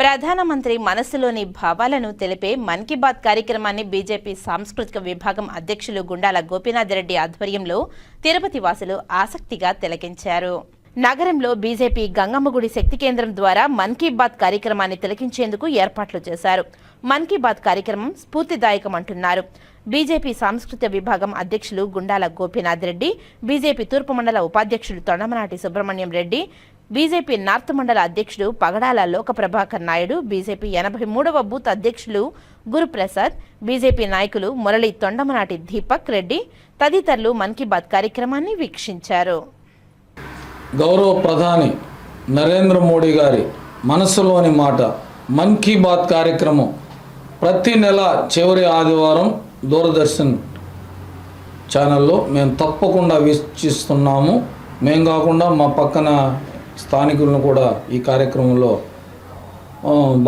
ప్రధానమంత్రి మనసులోని భావాలను తెలిపే మన్ కీ బాత్ కార్యక్రమాన్ని బీజేపీ సాంస్కృతిక విభాగం అధ్యక్షులు గుండాల గోపీనాథ్ రెడ్డి ఆధ్వర్యంలో తిరుపతి వాసులు ఆసక్తిగా తిలకించారు. నగరంలో బీజేపీ గంగమ్మగుడి శక్తి కేంద్రం ద్వారా మన్ కీ బాత్ కార్యక్రమాన్ని తిలకించేందుకు ఏర్పాట్లు చేశారు. మన్ కీ బాత్ కార్యక్రమం స్ఫూర్తిదాయకమంటున్నారు. బీజేపీ సాంస్కృతిక విభాగం అధ్యక్షులు గుండాల గోపీనాథ్ రెడ్డి బీజేపీ తూర్పు మండల ఉపాధ్యక్షులు తొండమనాటి సుబ్రహ్మణ్యం రెడ్డి బీజేపీ నార్త్ మండల అధ్యక్షుడు పగడాల లోక ప్రభాకర్ నాయుడు బీజేపీ ఎనభై మూడవ బూత్ అధ్యక్షులు గురుప్రసాద్ బీజేపీ నాయకులు మురళి తొండమనాటి దీపక్ రెడ్డి తదితరులు మన్ కీ బాత్ కార్యక్రమాన్ని వీక్షించారు. గౌరవ ప్రధాని నరేంద్ర మోడీ గారి మనసులోని మాట మన్ కీ బాత్ కార్యక్రమం ప్రతి నెల చివరి ఆదివారం దూరదర్శన్ ఛానల్లో మేము తప్పకుండా వీక్షిస్తున్నాము. మేము కాకుండా మా పక్కన స్థానికులను కూడా ఈ కార్యక్రమంలో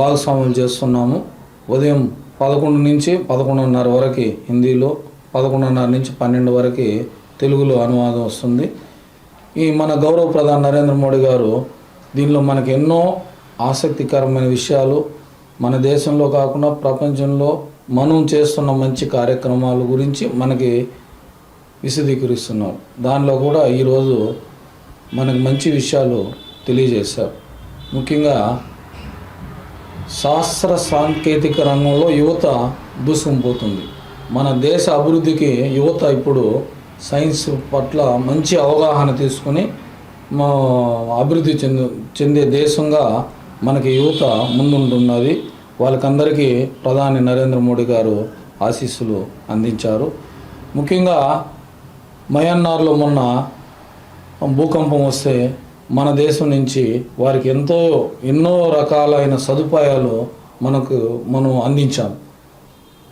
భాగస్వాములు చేస్తున్నాము. ఉదయం పదకొండు నుంచి పదకొండున్నర వరకు హిందీలో పదకొండున్నర నుంచి పన్నెండు వరకు తెలుగులో అనువాదం వస్తుంది. ఈ మన గౌరవ ప్రధాని నరేంద్ర మోడీ గారు దీనిలో మనకు ఎన్నో ఆసక్తికరమైన విషయాలు మన దేశంలో కాకుండా ప్రపంచంలో మనం చేస్తున్న మంచి కార్యక్రమాల గురించి మనకి విశదీకరిస్తున్నారు. దానిలో కూడా ఈరోజు మనకు మంచి విషయాలు తెలియజేశారు. ముఖ్యంగా శాస్త్ర సాంకేతిక రంగంలో యువత దూసుకుపోతుంది మన దేశ అభివృద్ధికి యువత ఇప్పుడు సైన్స్ పట్ల మంచి అవగాహన తీసుకుని మా అభివృద్ధి చెందు చెందే దేశంగా మనకి యువత ముందుంటున్నది. వాళ్ళకందరికీ ప్రధాని నరేంద్ర మోడీ గారు ఆశీస్సులు అందించారు. ముఖ్యంగా మయన్నార్లో మొన్న భూకంపం వస్తే మన దేశం నుంచి వారికి ఎంతో ఎన్నో రకాలైన సదుపాయాలు మనకు మనం అందించాం.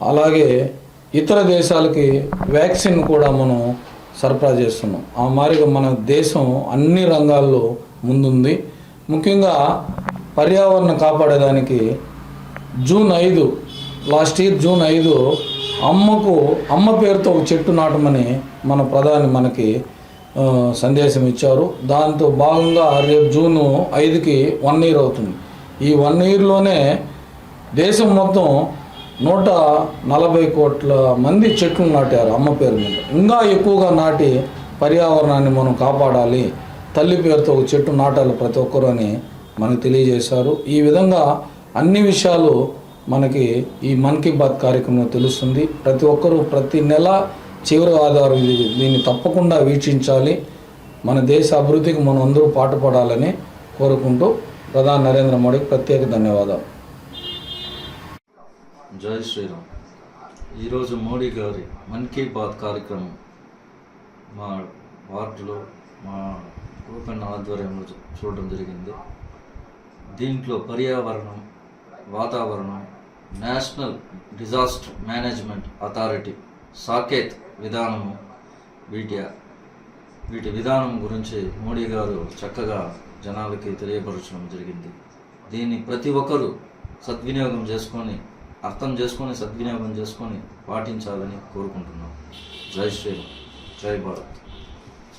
అలాగే ఇతర దేశాలకి వ్యాక్సిన్ కూడా మనం సరఫరా చేస్తున్నాం. ఆ మాదిరిగా మన దేశం అన్ని రంగాల్లో ముందుంది. ముఖ్యంగా పర్యావరణం కాపాడేదానికి జూన్ ఐదు లాస్ట్ ఇయర్ జూన్ ఐదు అమ్మకు అమ్మ పేరుతో ఒక చెట్టు నాటమని మన ప్రధాని మనకి సందేశం ఇచ్చారు. దాంతో భాగంగా రేపు జూను ఐదుకి వన్ ఇయర్ అవుతుంది. ఈ వన్ ఇయర్లోనే దేశం మొత్తం నూట నలభై కోట్ల మంది చెట్లు నాటారు అమ్మ పేరు మీద. ఇంకా ఎక్కువగా నాటి పర్యావరణాన్ని మనం కాపాడాలి. తల్లి పేరుతో ఒక చెట్టు నాటాలి ప్రతి ఒక్కరు అని మనకు తెలియజేశారు. ఈ విధంగా అన్ని విషయాలు మనకి ఈ మన్ కీ బాత్ కార్యక్రమంలో తెలుస్తుంది. ప్రతి ఒక్కరూ ప్రతి నెల చివరి ఆధారం ఇది. దీన్ని తప్పకుండా వీక్షించాలి. మన దేశ అభివృద్ధికి మనం అందరూ పాటుపడాలని కోరుకుంటూ ప్రధాని నరేంద్ర మోడీకి ప్రత్యేక ధన్యవాదాలు. జై శ్రీరామ్. ఈరోజు మోడీ గారి మన్ కీ బాత్ కార్యక్రమం మా వార్డులో మా గోపన్న ఆధ్వర్యంలో చూడడం జరిగింది. దీంట్లో పర్యావరణం వాతావరణం national disaster management authority Saket విధానము వీటి వీటి విధానం గురించి మోడీ గారు చక్కగా జనాలకి తెలియపరచడం జరిగింది. దీన్ని ప్రతి ఒక్కరూ సద్వినియోగం చేసుకొని అర్థం చేసుకొని సద్వినియోగం చేసుకొని పాటించాలని కోరుకుంటున్నాం. జై శ్రీరామ్. జై భారత్.